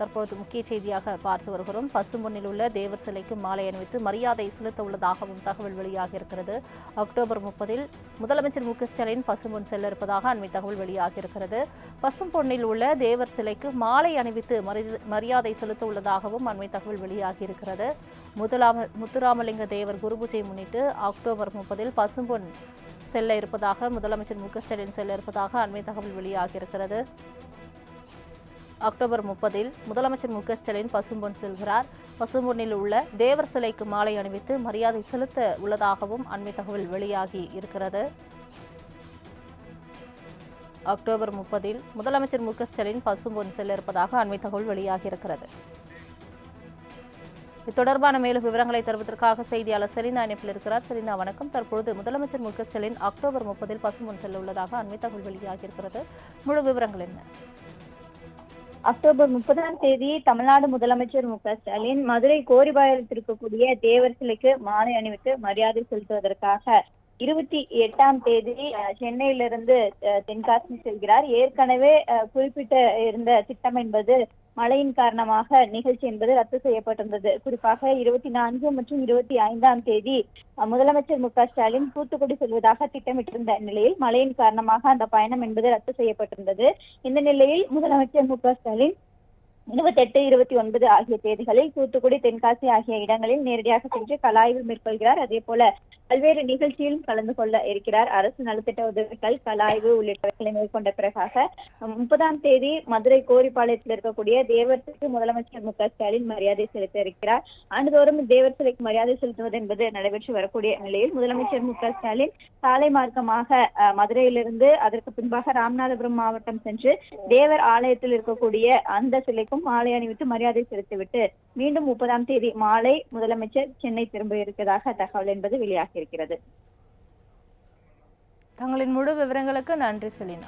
தற்பொழுது முக்கிய செய்தியாக பார்த்து வருகிறோம். பசும்பொன்னில் உள்ள தேவர் சிலைக்கு மாலை அணிவித்து மரியாதை செலுத்த உள்ளதாகவும் தகவல் வெளியாகியிருக்கிறது அக்டோபர் முப்பதில் முதலமைச்சர் மு க ஸ்டாலின் பசும்பொன் செல்ல இருப்பதாக அண்மை தகவல் வெளியாகியிருக்கிறது பசும்பொன்னில் உள்ள தேவர் சிலைக்கு மாலை அணிவித்து மரியாதை செலுத்த உள்ளதாகவும் அண்மை தகவல் வெளியாகியிருக்கிறது முதலாம முத்துராமலிங்க தேவர் குருபூஜை முன்னிட்டு அக்டோபர் முப்பதில் பசும்பொன் செல்ல இருப்பதாக முதலமைச்சர் மு க ஸ்டாலின் செல்ல இருப்பதாக அண்மை தகவல் வெளியாகியிருக்கிறது அக்டோபர் முப்பதில் முதலமைச்சர் மு க ஸ்டாலின் பசும்பொன் செல்கிறார். பசும்பொன்னில் உள்ள தேவர் சிலைக்கு மாலை அணிவித்து மரியாதை செலுத்த உள்ளதாகவும் அண்மை தகவல் வெளியாகி இருக்கிறது. அக்டோபர் முப்பதில் முதலமைச்சர் மு க ஸ்டாலின் பசும்பொன் செல்ல இருப்பதாக அண்மை தகவல் வெளியாகியிருக்கிறது இது தொடர்பான மேலும் விவரங்களை தருவதற்காக செய்தியாளர் செலினா இணைப்பில் இருக்கிறார். செலினா வணக்கம். தற்பொழுது முதலமைச்சர் மு க ஸ்டாலின் அக்டோபர் முப்பதில் பசும்பொன் செல்ல உள்ளதாக அண்மை தகவல் வெளியாகியிருக்கிறது முழு விவரங்கள் என்ன? அக்டோபர் முப்பதாம் தேதி தமிழ்நாடு முதலமைச்சர் மு க ஸ்டாலின் மதுரை கோரிபாயத்தில் இருக்கக்கூடிய தேவர் சிலைக்கு மாலை அணிவித்து மரியாதை செலுத்துவதற்காக இருபத்தி எட்டாம் தேதி அஹ், சென்னையிலிருந்து அஹ், தென்காசி செல்கிறார். ஏற்கனவே அஹ், குறிப்பிட்ட இருந்த திட்டம் என்பது மழையின் காரணமாக நிகழ்ச்சி என்பது ரத்து செய்யப்பட்டிருந்தது. குறிப்பாக இருபத்தி நான்கு மற்றும் இருபத்தி ஐந்தாம் தேதி முதலமைச்சர் மு க ஸ்டாலின் தூத்துக்குடி செல்வதாக திட்டமிட்டிருந்த நிலையில் மழையின் காரணமாக அந்த பயணம் என்பது ரத்து செய்யப்பட்டிருந்தது. இந்த நிலையில் முதலமைச்சர் மு க ஸ்டாலின் இருபத்தெட்டு இருபத்தி ஒன்பது ஆகிய தேதிகளில் தூத்துக்குடி தென்காசி ஆகிய இடங்களில் நேரடியாக சென்று கலாய்வு மேற்கொள்கிறார். அதே போல பல்வேறு நிகழ்ச்சியிலும் கலந்து கொள்ள இருக்கிறார். அரசு நலத்திட்ட உதவிகள் கலாய்வு உள்ளிட்டவைகளை மேற்கொண்ட பிறகாக முப்பதாம் தேதி மதுரை கோரிப்பாளையத்தில் இருக்கக்கூடிய தேவருக்கு முதலமைச்சர் மு க ஸ்டாலின் மரியாதை செலுத்த இருக்கிறார். ஆண்டுதோறும் தேவர் சிலைக்கு மரியாதை செலுத்துவது என்பது நடைபெற்று வரக்கூடிய நிலையில் முதலமைச்சர் மு க ஸ்டாலின் சாலை மார்க்கமாக மதுரையிலிருந்து அதற்கு பின்பாக ராமநாதபுரம் மாவட்டம் சென்று தேவர் ஆலயத்தில் இருக்கக்கூடிய அந்த சிலைக்கும் மாலை அணிவித்து மரியாதை செலுத்திவிட்டு மீண்டும் முப்பதாம் தேதி மாலை முதலமைச்சர் சென்னை திரும்ப இருக்கிறதாக தகவல் என்பது இருக்கிறது. தங்களின் முழு விவரங்களுக்கு நன்றி செலினா.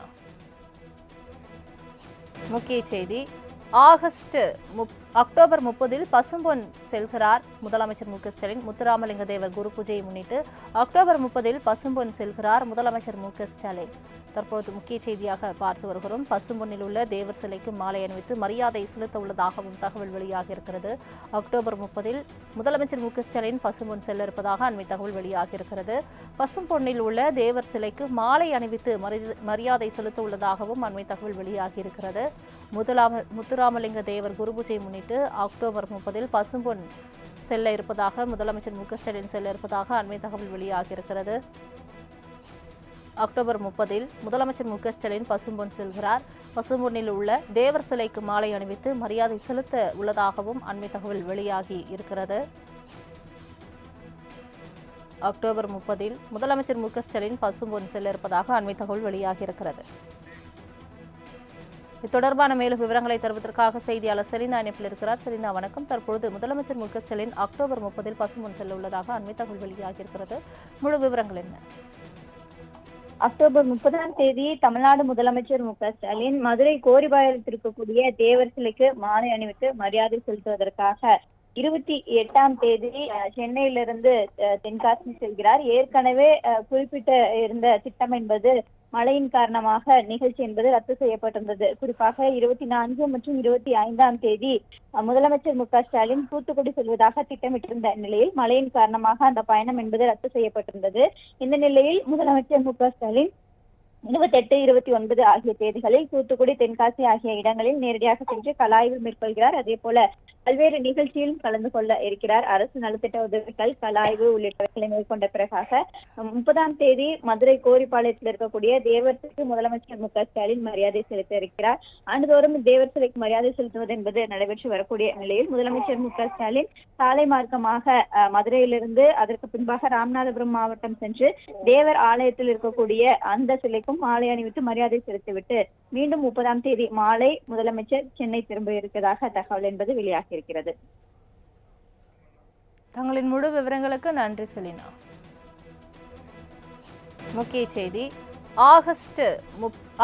முக்கிய செய்தி ஆகஸ்ட் முப்- அக்டோபர் முப்பதில் பசும்பொன் செல்கிறார். முதலமைச்சர் மு க ஸ்டாலின் முத்துராமலிங்க தேவர் குரு பூஜையை முன்னிட்டு அக்டோபர் முப்பதில் பசும்பொன் செல்கிறார் முதலமைச்சர் மு க ஸ்டாலின். தற்பொழுது முக்கிய செய்தியாக பார்த்து வருகிறோம். பசும்பொன்னில் உள்ள தேவர் சிலைக்கு மாலை அணிவித்து மரியாதை செலுத்த உள்ளதாகவும் தகவல் வெளியாகியிருக்கிறது. அக்டோபர் முப்பதில் முதலமைச்சர் மு க ஸ்டாலின் பசும்பொன் செல்ல இருப்பதாக அண்மை தகவல் வெளியாகியிருக்கிறது. பசும்பொன்னில் உள்ள தேவர் சிலைக்கு மாலை அணிவித்து மரியாதை செலுத்த உள்ளதாகவும் அண்மை தகவல் வெளியாகியிருக்கிறது. முதலாம முத்துராமலிங்க தேவர் குருபூஜை முன்னிட்டு முன்னிட்டு அக்டோபர் முப்பதில் பசும்பொன் செல்ல இருப்பதாக முதலமைச்சர் மு க ஸ்டாலின் செல்ல இருப்பதாக அண்மை தகவல் வெளியாகியிருக்கிறது. அக்டோபர் முப்பதில் முதலமைச்சர் மு க ஸ்டாலின் பசும்பொன் செல்கிறார். பசும்பொன்னில் உள்ள தேவர் சிலைக்கு மாலை அணிவித்து மரியாதை செலுத்த உள்ளதாகவும் அண்மை தகவல் வெளியாகி இருக்கிறது. அக்டோபர் முப்பதில் முதலமைச்சர் மு க ஸ்டாலின் பசும்பொன் செல்ல இருப்பதாக அண்மை தகவல் வெளியாகியிருக்கிறது. இது தொடர்பான மேலும் விவரங்களை தருவதற்காக செய்தியாளர் செலினா இணைப்பில் இருக்கிறார். செலினா வணக்கம். தற்பொழுது முதலமைச்சர் மு க ஸ்டாலின் அக்டோபர் முப்பதில் பசுமுன் செல்ல உள்ளதாக அண்மை தகவல் வெளியாகியிருக்கிறது. முழு விவரங்கள் என்ன? அக்டோபர் முப்பதாம் தேதி தமிழ்நாடு முதலமைச்சர் மு க ஸ்டாலின் மதுரை கோரிபாயத்தில் இருக்கக்கூடிய தேவர் சிலைக்கு மாலை அணிவித்து மரியாதை செலுத்துவதற்காக இருபத்தி எட்டாம் தேதி அஹ், சென்னையிலிருந்து அஹ், தென்காசி செல்கிறார். ஏற்கனவே அஹ், குறிப்பிட்ட இருந்த திட்டம் என்பது மழையின் காரணமாக நிகழ்ச்சி என்பது ரத்து செய்யப்பட்டிருந்தது. குறிப்பாக இருபத்தி நான்கு மற்றும் இருபத்தி ஐந்தாம் தேதி முதலமைச்சர் மு க ஸ்டாலின் தூத்துக்குடி செல்வதாக திட்டமிட்டிருந்த நிலையில் மழையின் காரணமாக அந்த பயணம் என்பது ரத்து செய்யப்பட்டிருந்தது. இந்த நிலையில் முதலமைச்சர் மு க ஸ்டாலின் இருபத்தெட்டு இருபத்தி ஒன்பது ஆகிய தேதிகளில் தூத்துக்குடி தென்காசி ஆகிய இடங்களில் நேரடியாக சென்று கலாய்வு மேற்கொள்கிறார். அதே போல பல்வேறு நிகழ்ச்சியிலும் கலந்து கொள்ள இருக்கிறார். அரசு நலத்திட்ட உதவிகள் கலாய்வு உள்ளிட்டவர்களை மேற்கொண்ட பிறகாக முப்பதாம் தேதி மதுரை கோரிப்பாளையத்தில் இருக்கக்கூடிய தேவருக்கு முதலமைச்சர் மு க ஸ்டாலின் மரியாதை செலுத்த இருக்கிறார். ஆண்டுதோறும் தேவர் சிலைக்கு மரியாதை செலுத்துவது என்பது நடைபெற்று வரக்கூடிய நிலையில் முதலமைச்சர் மு க ஸ்டாலின் சாலை மார்க்கமாக அஹ், மதுரையிலிருந்து அதற்கு பின்பாக ராமநாதபுரம் மாவட்டம் சென்று தேவர் ஆலயத்தில் இருக்கக்கூடிய அந்த சிலைக்கும் மாலை அணிவித்து மரியாதை செலுத்திவிட்டு மீண்டும் முப்பதாம் தேதி மாலை முதலமைச்சர் சென்னை திரும்ப இருக்கிறதாக தகவல் என்பது வெளியாகியிருக்கிறது. தங்களின் முழு விவரங்களுக்கு நன்றி செலினா. முக்கிய செய்தி ஆகஸ்ட்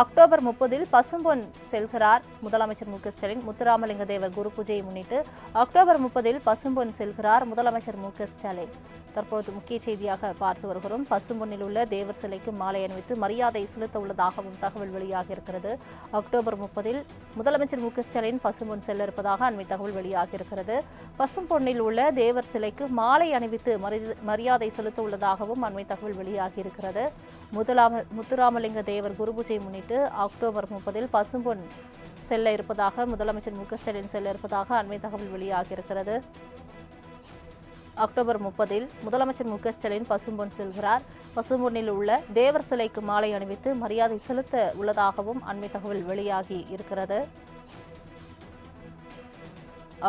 அக்டோபர் முப்பதில் பசும்பொன் செல்கிறார் முதலமைச்சர் மு ஸ்டாலின். முத்துராமலிங்க தேவர் குரு பூஜையை முன்னிட்டு அக்டோபர் முப்பதில் பசும்பொன் செல்கிறார் முதலமைச்சர் மு ஸ்டாலின். தற்பொழுது முக்கிய செய்தியாக பார்த்து வருகிறோம். பசும்பொன்னில் உள்ள தேவர் சிலைக்கு மாலை அணிவித்து மரியாதை செலுத்த உள்ளதாகவும் தகவல் வெளியாகியிருக்கிறது. அக்டோபர் முப்பதில் முதலமைச்சர் மு க ஸ்டாலின் பசும்பொன் செல்ல இருப்பதாக அண்மை தகவல் வெளியாகியிருக்கிறது. பசும்பொன்னில் உள்ள தேவர் சிலைக்கு மாலை அணிவித்து மரியாதை செலுத்த உள்ளதாகவும் அண்மை தகவல் வெளியாகியிருக்கிறது. முதலாம முத்துராமலிங்க தேவர் குருபூஜை முன்னிட்டு அக்டோபர் முப்பதில் பசும்பொன் செல்ல இருப்பதாக முதலமைச்சர் மு க ஸ்டாலின் செல்ல இருப்பதாக அண்மை தகவல் வெளியாகியிருக்கிறது. அக்டோபர் முப்பதில் முதலமைச்சர் மு க ஸ்டாலின் பசும்பொன் செல்கிறார். பசும்பொன்னில் உள்ள தேவர் சிலைக்கு மாலை அணிவித்து மரியாதை செலுத்த உள்ளதாகவும் அண்மை தகவல் வெளியாகி இருக்கிறது.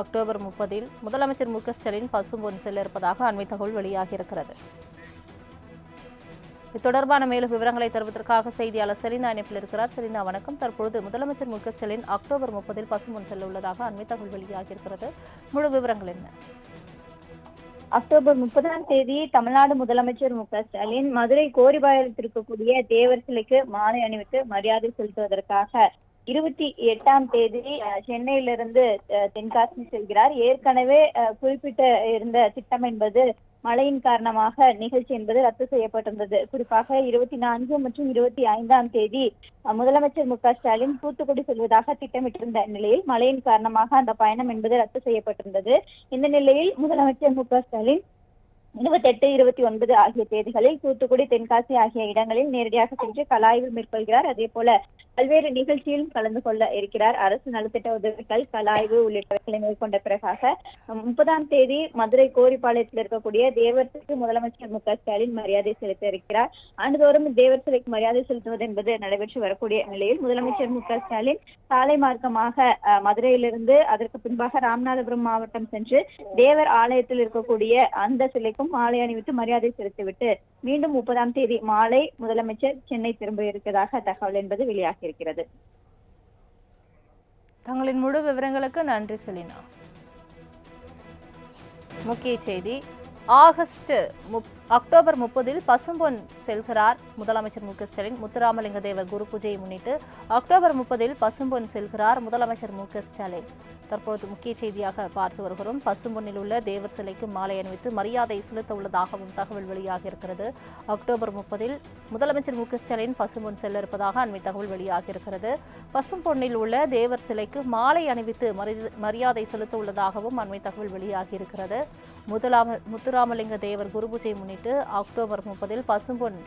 அக்டோபர் முப்பதில் முதலமைச்சர் மு க ஸ்டாலின் பசும்பொன் செல்ல இருப்பதாக அண்மை தகவல் வெளியாகி இருக்கிறது. இது தொடர்பான மேலும் விவரங்களை தருவதற்காக செய்தியாளர் செலினா இணைப்பில் இருக்கிறார். செலினா வணக்கம். தற்பொழுது முதலமைச்சர் மு க ஸ்டாலின் அக்டோபர் முப்பதில் பசும்பொன் செல்ல உள்ளதாக அண்மை தகவல் வெளியாகியிருக்கிறது முழு விவரங்கள் என்ன? அக்டோபர் முப்பதாம் தேதி தமிழ்நாடு முதலமைச்சர் மு க ஸ்டாலின் மதுரை கோரிபாயத்தில் இருக்கக்கூடிய தேவர் சிலைக்கு மாலை அணிவித்து மரியாதை செலுத்துவதற்காக இருபத்தி எட்டாம் தேதி சென்னையிலிருந்து தென்காசி செல்கிறார். ஏற்கனவே குறிப்பிட்ட இருந்த திட்டம் என்பது மழையின் காரணமாக நிகழ்ச்சி என்பது ரத்து செய்யப்பட்டிருந்தது. குறிப்பாக இருபத்தி நான்கு மற்றும் இருபத்தி ஐந்தாம் தேதி முதலமைச்சர் மு க ஸ்டாலின் தூத்துக்குடி செல்வதாக திட்டமிட்டிருந்த நிலையில் மழையின் காரணமாக அந்த பயணம் என்பது ரத்து செய்யப்பட்டிருந்தது. இந்த நிலையில் முதலமைச்சர் மு க ஸ்டாலின் இருபத்தெட்டு இருபத்தி ஒன்பது ஆகிய தேதிகளில் தூத்துக்குடி தென்காசி ஆகிய இடங்களில் நேரடியாக சென்று கலாய்வு மேற்கொள்கிறார். அதே போல பல்வேறு நிகழ்ச்சியிலும் கலந்து கொள்ள இருக்கிறார். அரசு நலத்திட்ட உதவிகள் கலாய்வு உள்ளிட்டவர்களை மேற்கொண்ட பிறகாக முப்பதாம் தேதி மதுரை கோரிப்பாளையத்தில் இருக்கக்கூடிய தேவருக்கு முதலமைச்சர் மு க ஸ்டாலின் மரியாதை செலுத்த இருக்கிறார். ஆண்டுதோறும் தேவர் சிலைக்கு மரியாதை செலுத்துவது என்பது நடைபெற்று வரக்கூடிய நிலையில் முதலமைச்சர் மு க ஸ்டாலின் சாலை மார்க்கமாக அஹ், மதுரையிலிருந்து அதற்கு பின்பாக ராமநாதபுரம் மாவட்டம் சென்று தேவர் ஆலயத்தில் இருக்கக்கூடிய அந்த சிலைக்கும் மாலை அணிவித்து மரியாதை செலுத்திவிட்டு மீண்டும் முப்பதாம் தேதி மாலை முதலமைச்சர் சென்னை திரும்ப இருக்கிறதாக தகவல் என்பது இருக்கிறது. தங்களின் முழு விவரங்களுக்கு நன்றி செலினா. முக்கிய செய்தி ஆகஸ்ட் முப்- அக்டோபர் முப்பதில் பசும்பொன் செல்கிறார். முதலமைச்சர் மு ஸ்டாலின் முத்துராமலிங்க தேவர் குரு பூஜையை முன்னிட்டு அக்டோபர் முப்பதில் பசும்பொன் செல்கிறார் முதலமைச்சர் மு ஸ்டாலின். தற்பொழுது முக்கிய செய்தியாக பார்த்து வருகிறோம். பசும்பொன்னில் உள்ள தேவர் சிலைக்கு மாலை அணிவித்து மரியாதை செலுத்த உள்ளதாகவும் தகவல் வெளியாகியிருக்கிறது. அக்டோபர் முப்பதில் முதலமைச்சர் மு ஸ்டாலின் பசும்பொன் செல்ல இருப்பதாக அண்மை தகவல் வெளியாகியிருக்கிறது. பசும்பொன்னில் உள்ள தேவர் சிலைக்கு மாலை அணிவித்து மரியாதை செலுத்த உள்ளதாகவும் அண்மை தகவல் வெளியாகியிருக்கிறது. முதலாம முத்துராமலிங்க தேவர் குருபூஜை முன்னிட்டு அக்டோபர் முப்பதில் பசும்பொன்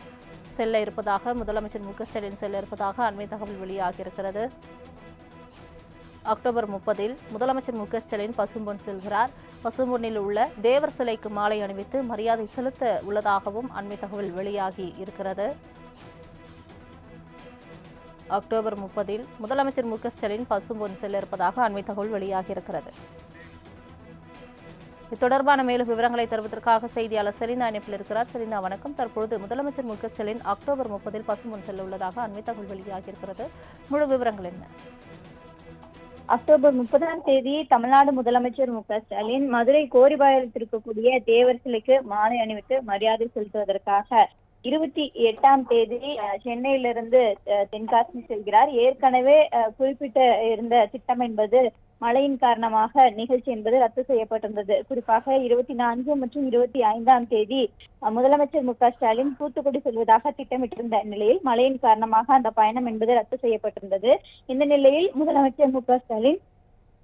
செல்ல இருப்பதாக முதலமைச்சர் மு க ஸ்டாலின் செல்ல இருப்பதாக அண்மை தகவல் வெளியாகியிருக்கிறது. அக்டோபர் முப்பதில் முதலமைச்சர் மு க ஸ்டாலின் பசும்பொன் செல்கிறார். பசும்பொன்னில் உள்ள தேவர் சிலைக்கு மாலை அணிவித்து மரியாதை செலுத்த உள்ளதாகவும் அண்மை தகவல் வெளியாகி இருக்கிறது. அக்டோபர் முப்பதில் முதலமைச்சர் மு க ஸ்டாலின் பசும்பொன் செல்ல இருப்பதாக அண்மை தகவல் வெளியாகியிருக்கிறது. இது தொடர்பான மேலும் விவரங்களை தருவதற்காக செய்தியாளர் செலினா இணைப்பில் இருக்கிறார். செலினா வணக்கம். தற்பொழுது முதலமைச்சர் மு க ஸ்டாலின் அக்டோபர் முப்பதில் பசும்பொன் செல்ல உள்ளதாக அண்மை தகவல் வெளியாகியிருக்கிறது முழு விவரங்கள் என்ன? அக்டோபர் முப்பதாம் தேதி தமிழ்நாடு முதலமைச்சர் மு க ஸ்டாலின் மதுரை கோரிபாயத்தில் தேவர் சிலைக்கு மாலை அணிவித்து மரியாதை செலுத்துவதற்காக இருபத்தி எட்டாம் தேதி அஹ், சென்னையிலிருந்து அஹ், தென்காசி செல்கிறார். ஏற்கனவே அஹ், குறிப்பிட்ட இருந்த திட்டம் என்பது மழையின் காரணமாக நிகழ்ச்சி என்பது ரத்து செய்யப்பட்டிருந்தது. குறிப்பாக இருபத்தி நான்கு மற்றும் இருபத்தி ஐந்தாம் தேதி முதலமைச்சர் மு க ஸ்டாலின் தூத்துக்குடி செல்வதாக திட்டமிட்டிருந்த நிலையில் மழையின் காரணமாக அந்த பயணம் என்பது ரத்து செய்யப்பட்டிருந்தது. இந்த நிலையில் முதலமைச்சர் மு க ஸ்டாலின்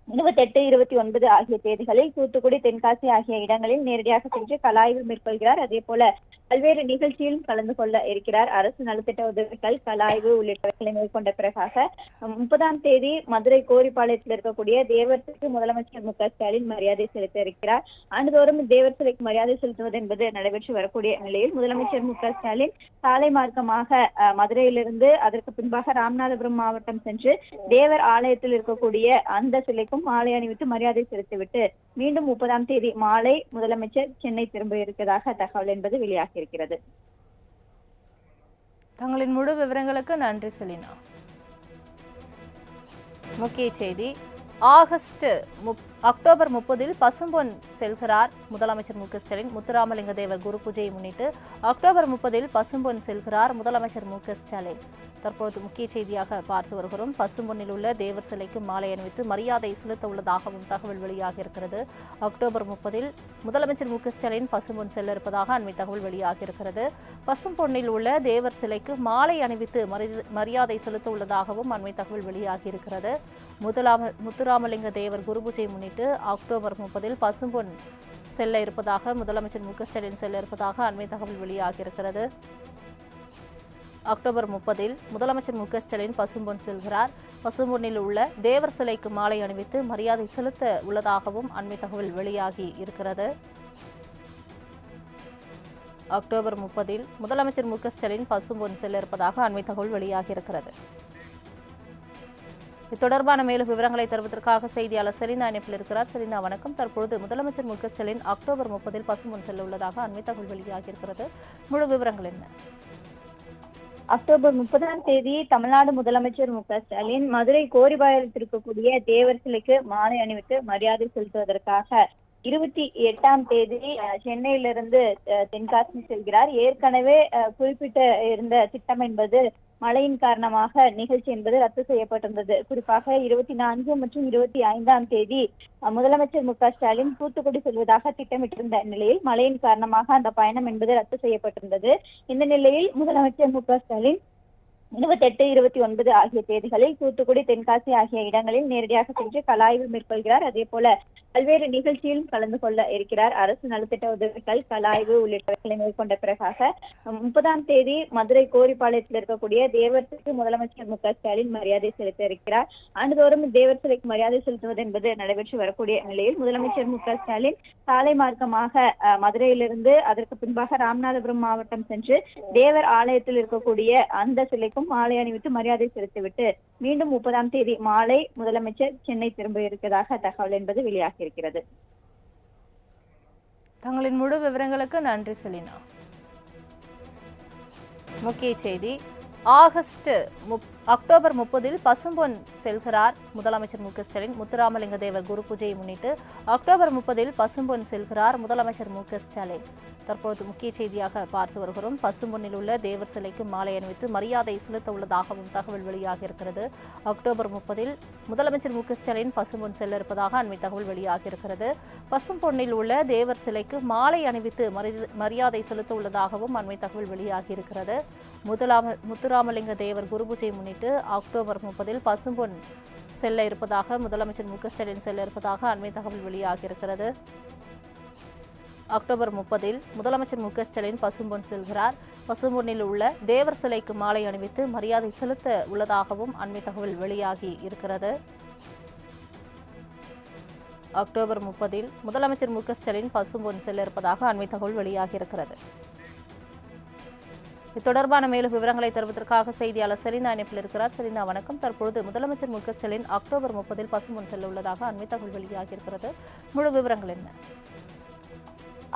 இருபத்தெட்டு இருபத்தி ஒன்பது ஆகிய தேதிகளில் தூத்துக்குடி தென்காசி ஆகிய இடங்களில் நேரடியாக சென்று கலாய்வு மேற்கொள்கிறார். அதே போல பல்வேறு நிகழ்ச்சியிலும் கலந்து கொள்ள இருக்கிறார். அரசு நலத்திட்ட உதவிகள் கலாய்வு உள்ளிட்டவர்களை மேற்கொண்ட பிறகாக முப்பதாம் தேதி மதுரை கோரிப்பாளையத்தில் இருக்கக்கூடிய தேவரத்துக்கு முதலமைச்சர் மு க ஸ்டாலின் மரியாதை செலுத்த இருக்கிறார். ஆண்டுதோறும் தேவர் சிலைக்கு மரியாதை செலுத்துவது என்பது நடைபெற்று வரக்கூடிய நிலையில் முதலமைச்சர் மு க ஸ்டாலின் சாலை மார்க்கமாக அஹ், மதுரையிலிருந்து அதற்கு பின்பாக ராமநாதபுரம் மாவட்டம் சென்று தேவர் ஆலயத்தில் இருக்கக்கூடிய அந்த சிலைக்கும் மாலை அணிவித்து மரியாதை செலுத்திவிட்டு மீண்டும் முப்பதாம் தேதி மாலை முதலமைச்சர் சென்னை திரும்ப இருக்கிறதாக தகவல் என்பது வெளியாகியிருக்கிறது. தங்களின் முழு விவரங்களுக்கு நன்றி செலினா. முக்கிய செய்தி ஆகஸ்ட் முப்- அக்டோபர் முப்பதில் பசும்பொன் செல்கிறார். முதலமைச்சர் மு க ஸ்டாலின் முத்துராமலிங்க தேவர் குரு பூஜையை முன்னிட்டு அக்டோபர் முப்பதில் பசும்பொன் செல்கிறார் முதலமைச்சர் மு க ஸ்டாலின். தற்பொழுது முக்கிய செய்தியாக பார்த்து வருகிறோம். பசும்பொன்னில் உள்ள தேவர் சிலைக்கு மாலை அணிவித்து மரியாதை செலுத்த உள்ளதாகவும் தகவல் வெளியாகியிருக்கிறது அக்டோபர் முப்பதில் முதலமைச்சர் மு க ஸ்டாலின் பசும்பொன் செல்ல இருப்பதாக அண்மை தகவல் வெளியாகியிருக்கிறது பசும்பொன்னில் உள்ள தேவர் சிலைக்கு மாலை அணிவித்து மரியாதை செலுத்த உள்ளதாகவும் அண்மை தகவல் வெளியாகியிருக்கிறது முதலாம முத்துராமலிங்க தேவர் குருபூஜை முன்னிட்டு அக்டோபர் முப்பதில் பசும்பொன் செல்ல இருப்பதாக முதலமைச்சர் மு க ஸ்டாலின் செல்ல இருப்பதாக அண்மை தகவல் வெளியாகியிருக்கிறது. அக்டோபர் முப்பதில் முதலமைச்சர் மு க ஸ்டாலின் பசும்பொன் செல்கிறார். பசும்பொன்னில் உள்ள தேவர் சிலைக்கு மாலை அணிவித்து மரியாதை செலுத்த உள்ளதாகவும் அண்மை தகவல் வெளியாகி இருக்கிறது. அக்டோபர் முப்பதில் முதலமைச்சர் மு க ஸ்டாலின் பசும்பொன் செல்ல இருப்பதாக அண்மை தகவல் வெளியாகியிருக்கிறது. இது தொடர்பான மேலும் விவரங்களை தருவதற்காக செய்தியாளர் செலினா இணைப்பில் இருக்கிறார். செலினா வணக்கம். தற்பொழுது முதலமைச்சர் மு க ஸ்டாலின் அக்டோபர் முப்பதில் பசும்பொன் செல்ல உள்ளதாக அண்மை தகவல் வெளியாகியிருக்கிறது. முழு விவரங்கள் என்ன? அக்டோபர் முப்பதாம் தேதி தமிழ்நாடு முதலமைச்சர் மு க ஸ்டாலின் மதுரை கோரிபாயத்தில் இருக்கக்கூடிய தேவர் சிலைக்கு மாலை அணிவித்து மரியாதை செலுத்துவதற்காக இருபத்தி எட்டாம் தேதி அஹ், சென்னையிலிருந்து அஹ், தென்காசி செல்கிறார். ஏற்கனவே அஹ், குறிப்பிட்ட இருந்த திட்டம் என்பது மழையின் காரணமாக நிகழ்ச்சி என்பது ரத்து செய்யப்பட்டிருந்தது. குறிப்பாக இருபத்தி நான்கு மற்றும் இருபத்தி ஐந்தாம் தேதி அஹ், முதலமைச்சர் மு க ஸ்டாலின் தூத்துக்குடி செல்வதாக திட்டமிட்டிருந்த நிலையில் மழையின் காரணமாக அந்த பயணம் என்பது ரத்து செய்யப்பட்டிருந்தது. இந்த நிலையில் முதலமைச்சர் மு க ஸ்டாலின் இருபத்தெட்டு இருபத்தி ஒன்பது ஆகிய தேதிகளில் தூத்துக்குடி தென்காசி ஆகிய இடங்களில் நேரடியாக சென்று கலாய்வு மேற்கொள்கிறார். அதே போல பல்வேறு நிகழ்ச்சியிலும் கலந்து கொள்ள இருக்கிறார். அரசு நலத்திட்ட உதவிகள் கலாய்வு உள்ளிட்டவர்களை மேற்கொண்ட பிறகாக முப்பதாம் தேதி மதுரை கோரிப்பாளையத்தில் இருக்கக்கூடிய தேவர்சிக்கு முதலமைச்சர் மு க ஸ்டாலின் மரியாதை செலுத்த இருக்கிறார். ஆண்டுதோறும் தேவர் சிலைக்கு மரியாதை செலுத்துவது என்பது நடைபெற்று வரக்கூடிய நிலையில் முதலமைச்சர் மு க ஸ்டாலின் சாலை மார்க்கமாக அஹ், மதுரையிலிருந்து அதற்கு பின்பாக ராமநாதபுரம் மாவட்டம் சென்று தேவர் ஆலயத்தில் இருக்கக்கூடிய அந்த சிலைக்கும் மாலை அணிவித்து மரியாதை செலுத்திவிட்டு மீண்டும் முப்பதாம் தேதி மாலை முதலமைச்சர் சென்னை திரும்ப இருக்கிறதாக தகவல் என்பது வெளியாகி இருக்கிறது தங்களின் முழு விவரங்களுக்கு நன்றி செலினா. முக்கிய செய்தி ஆகஸ்ட் அக்டோபர் முப்பதில் பசும்பொன் செல்கிறார். முதலமைச்சர் மு ஸ்டாலின் முத்துராமலிங்க தேவர் குரு பூஜையை முன்னிட்டு அக்டோபர் முப்பதில் பசும்பொன் செல்கிறார் முதலமைச்சர் மு ஸ்டாலின். தற்பொழுது முக்கிய செய்தியாக பார்த்து வருகிறோம். பசும்பொன்னில் உள்ள தேவர் சிலைக்கு மாலை அணிவித்து மரியாதை செலுத்த உள்ளதாகவும் தகவல் வெளியாகியிருக்கிறது. அக்டோபர் முப்பதில் முதலமைச்சர் மு. க. ஸ்டாலின் பசும்பொன் செல்ல இருப்பதாக அண்மை தகவல் வெளியாகியிருக்கிறது. பசும்பொன்னில் உள்ள தேவர் சிலைக்கு மாலை அணிவித்து மரியாதை செலுத்த உள்ளதாகவும் அண்மை தகவல் வெளியாகியிருக்கிறது. முதலாம முத்துராமலிங்க தேவர் குருபூஜை முன்னிட்டு அக்டோபர் முப்பதில் பசும்பொன் செல்ல இருப்பதாக முதலமைச்சர் மு. க. ஸ்டாலின் செல்ல இருப்பதாக அண்மை தகவல் வெளியாகியிருக்கிறது. அக்டோபர் முப்பதில் முதலமைச்சர் மு க ஸ்டாலின் பசும்பொன் செல்கிறார். பசும்பொன்னில் உள்ள தேவர் சிலைக்கு மாலை அணிவித்து மரியாதை செலுத்த உள்ளதாகவும் அண்மை தகவல் வெளியாகி இருக்கிறது. அக்டோபர் முப்பதில் முதலமைச்சர் மு க ஸ்டாலின் பசும்பொன் செல்ல இருப்பதாக அண்மை தகவல் வெளியாகி இருக்கிறது. இது தொடர்பான மேலும் விவரங்களை தருவதற்காக செய்தியாளர் செலினா இணைப்பில் இருக்கிறார். செலினா வணக்கம். தற்பொழுது முதலமைச்சர் மு க ஸ்டாலின் அக்டோபர் முப்பதில் பசும்பொன் செல்ல உள்ளதாக அண்மை தகவல் வெளியாகியிருக்கிறது முழு விவரங்கள் என்ன?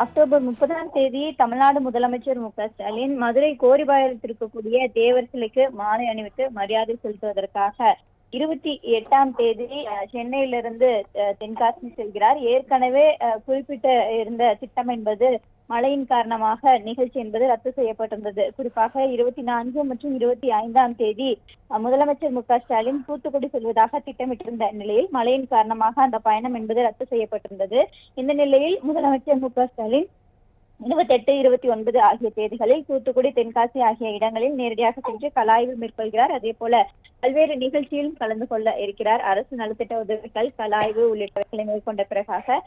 அக்டோபர் முப்பதாம் தேதி தமிழ்நாடு முதலமைச்சர் மு க ஸ்டாலின் மதுரை கோரிபாயத்தில் இருக்கக்கூடிய தேவர் சிலைக்கு மாலை அணிவித்து மரியாதை செலுத்துவதற்காக இருபத்தி எட்டாம் தேதி அஹ், சென்னையிலிருந்து அஹ், தென்காசி செல்கிறார். ஏற்கனவே அஹ், குறிப்பிட்ட இருந்த திட்டம் என்பது மழையின் காரணமாக நிகழ்ச்சி என்பது ரத்து செய்யப்பட்டிருந்தது. குறிப்பாக இருபத்தி நான்கு மற்றும் இருபத்தி ஐந்தாம் தேதி முதலமைச்சர் மு க ஸ்டாலின் தூத்துக்குடி செல்வதாக திட்டமிட்டிருந்த நிலையில் மழையின் காரணமாக அந்த பயணம் என்பது ரத்து செய்யப்பட்டிருந்தது. இந்த நிலையில் முதலமைச்சர் மு க ஸ்டாலின் இருபத்தெட்டு இருபத்தி ஒன்பது ஆகிய தேதிகளில் தூத்துக்குடி தென்காசி ஆகிய இடங்களில் நேரடியாக சென்று கலாய்வு மேற்கொள்கிறார். அதே போல பல்வேறு நிகழ்ச்சியிலும் கலந்து கொள்ள இருக்கிறார். அரசு நலத்திட்ட உதவிகள் கலாய்வு உள்ளிட்டவைகளை மேற்கொண்ட பிறகாக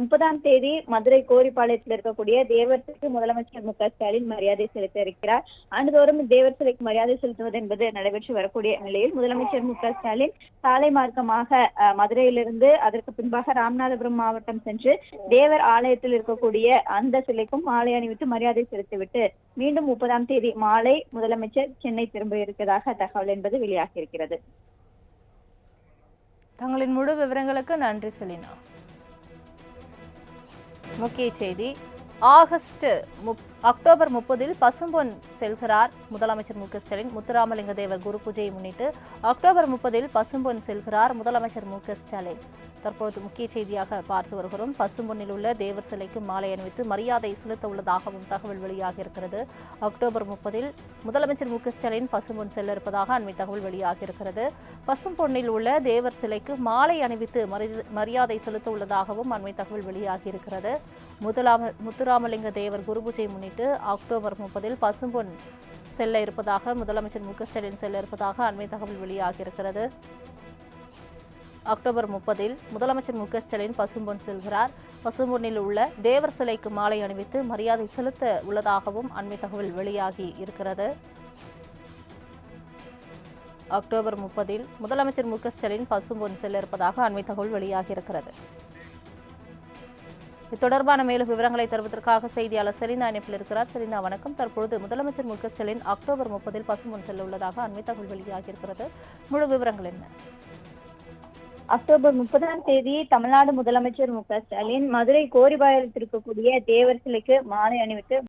முப்பதாம் தேதி மதுரை கோரிப்பாளையத்தில் இருக்கக்கூடிய தேவர் சிலைக்கு முதலமைச்சர் மு க ஸ்டாலின் மரியாதை செலுத்த இருக்கிறார். ஆண்டுதோறும் தேவர் சிலைக்கு மரியாதை செலுத்துவது என்பது நடைபெற்று வரக்கூடிய நிலையில் முதலமைச்சர் மு க ஸ்டாலின் சாலை மார்க்கமாக மதுரையிலிருந்து அதற்கு பின்பாக ராமநாதபுரம் மாவட்டம் சென்று தேவர் ஆலயத்தில் இருக்கக்கூடிய அந்த சிலைக்கும் மாலை அணிவித்து மரியாதை செலுத்திவிட்டு மீண்டும் முப்பதாம் தேதி மாலை முதலமைச்சர் சென்னை திரும்ப இருக்கிறதாக தகவல் என்பது வெளியாகி இருக்கிறது தங்களின் முழு விவரங்களுக்கு நன்றி செலினா. முக்கிய செய்தி ஆகஸ்ட் முப்- அக்டோபர் முப்பதில் பசும்பொன் செல்கிறார். முதலமைச்சர் மு க ஸ்டாலின் முத்துராமலிங்க தேவர் குரு பூஜையை முன்னிட்டு அக்டோபர் முப்பதில் பசும்பொன் செல்கிறார் முதலமைச்சர் மு க ஸ்டாலின். தற்பொழுது முக்கிய செய்தியாக பார்த்து வருகிறோம். பசும்பொன்னில் உள்ள தேவர் சிலைக்கு மாலை அணிவித்து மரியாதை செலுத்த உள்ளதாகவும் தகவல் வெளியாகியிருக்கிறது. அக்டோபர் முப்பதில் முதலமைச்சர் மு க ஸ்டாலின் பசும்பொன் செல்ல இருப்பதாக அண்மை தகவல் வெளியாகியிருக்கிறது. பசும்பொன்னில் உள்ள தேவர் சிலைக்கு மாலை அணிவித்து மரியாதை செலுத்த உள்ளதாகவும் அண்மை தகவல் வெளியாகியிருக்கிறது. முதலாம முத்துராமலிங்க தேவர் குரு முன்னிட்டு முன்னிட்டு அக்டோபர் முப்பதில் பசும்பொன் செல்ல இருப்பதாக முதலமைச்சர் மு ஸ்டாலின் செல்ல இருப்பதாக அண்மை தகவல் வெளியாகியிருக்கிறது. அக்டோபர் முப்பதில் முதலமைச்சர் மு ஸ்டாலின் பசும்பொன் செல்கிறார். பசும்பொன்னில் உள்ள தேவர் சிலைக்கு மாலை அணிவித்து மரியாதை செலுத்த உள்ளதாகவும் அண்மை தகவல் வெளியாகி இருக்கிறது. அக்டோபர் முப்பதில் முதலமைச்சர் மு ஸ்டாலின் பசும்பொன் செல்ல இருப்பதாக அண்மை தகவல் வெளியாகியிருக்கிறது. இது தொடர்பான மேலும் விவரங்களை தருவதற்காக செய்தியாளர் செலினா இணைப்பில் இருக்கிறார். செலினா வணக்கம். தற்பொழுது முதலமைச்சர் மு க ஸ்டாலின் அக்டோபர் முப்பதில் பசும்பொன் செல்ல உள்ளதாக அண்மை தகவல் வெளியாகியிருக்கிறது. முழு விவரங்கள் என்ன? அக்டோபர் முப்பதாம் தேதி தமிழ்நாடு முதலமைச்சர் மு க ஸ்டாலின் மதுரை கோரிபாளையத்தில் இருக்கக்கூடிய தேவர் சிலைக்கு மாலை அணிவித்து